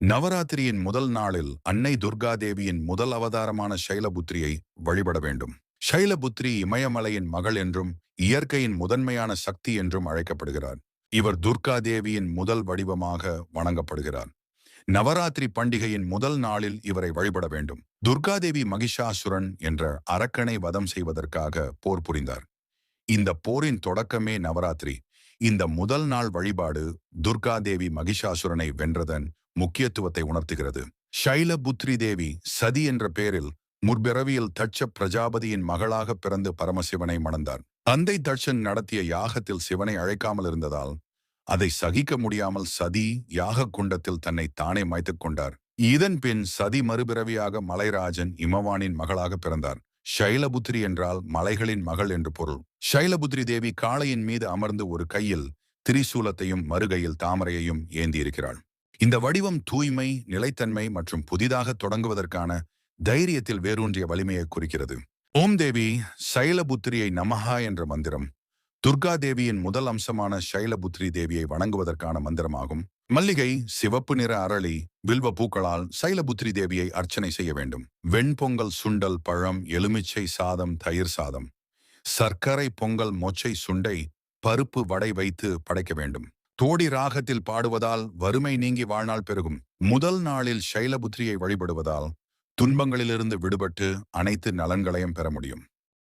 நவராத்திரியின் முதல் நாளில் அன்னை துர்காதேவியின் முதல் அவதாரமான சைலபுத்திரியை வழிபட வேண்டும். சைலபுத்திரி இமயமலையின் மகள் என்றும் இயற்கையின் முதன்மையான சக்தி என்றும் அழைக்கப்படுகிறார். இவர் துர்காதேவியின் முதல் வடிவமாக வணங்கப்படுகிறார். நவராத்திரி பண்டிகையின் முதல் நாளில் இவரை வழிபட வேண்டும். துர்காதேவி மகிஷாசுரன் என்ற அரக்கனை வதம் செய்வதற்காக போர் புரிந்தார். இந்த போரின் தொடக்கமே நவராத்திரி. இந்த முதல் நாள் வழிபாடு துர்காதேவி மகிஷாசுரனை வென்றதன் முக்கியத்துவத்தை உணர்த்துகிறது. ஷைலபுத்ரி தேவி சதி என்ற பெயரில் முற்பிறவியில் தட்ச பிரஜாபதியின் மகளாக பிறந்து பரமசிவனை மணந்தார். தந்தை தட்சன் நடத்திய யாகத்தில் சிவனை அழைக்காமல் இருந்ததால் அதை சகிக்க முடியாமல் சதி யாக குண்டத்தில் தன்னை தானே மாய்த்துக் கொண்டார். இதன் பின் சதி மறுபிறவியாக மலைராஜன் இமவானின் மகளாக பிறந்தார். ஷைலபுத்ரி என்றால் மலைகளின் மகள் என்று பொருள். ஷைலபுத்ரி தேவி காளையின் மீது அமர்ந்து ஒரு கையில் திரிசூலத்தையும் மறுகையில் தாமரையையும் ஏந்தியிருக்கிறாள். இந்த வடிவம் தூய்மை நிலைத்தன்மை மற்றும் புதிதாக தொடங்குவதற்கான தைரியத்தில் வேரூன்றிய வலிமையை குறிக்கிறது. ஓம் தேவி சைலபுத்திரியை நமஹா என்ற மந்திரம். துர்கா தேவியின் முதல் அம்சமான சைலபுத்ரி தேவியை வணங்குவதற்கான மந்திரமாகும். மல்லிகை சிவப்பு நிற அரளி வில்வ பூக்களால் சைலபுத்ரி தேவியை அர்ச்சனை செய்ய வேண்டும். வெண்பொங்கல் சுண்டல் பழம் எலுமிச்சை சாதம் தயிர் சாதம். சர்க்கரை பொங்கல் மொச்சை சுண்டை பருப்பு வடை வைத்து படைக்க வேண்டும். தோடி ராகத்தில் பாடுவதால் வறுமை நீங்கி வாழ்நாள் பெருகும். முதல் நாளில் சைலபுத்திரியை வழிபடுவதால் துன்பங்களிலிருந்து விடுபட்டு அனைத்து நலன்களையும் பெற முடியும்.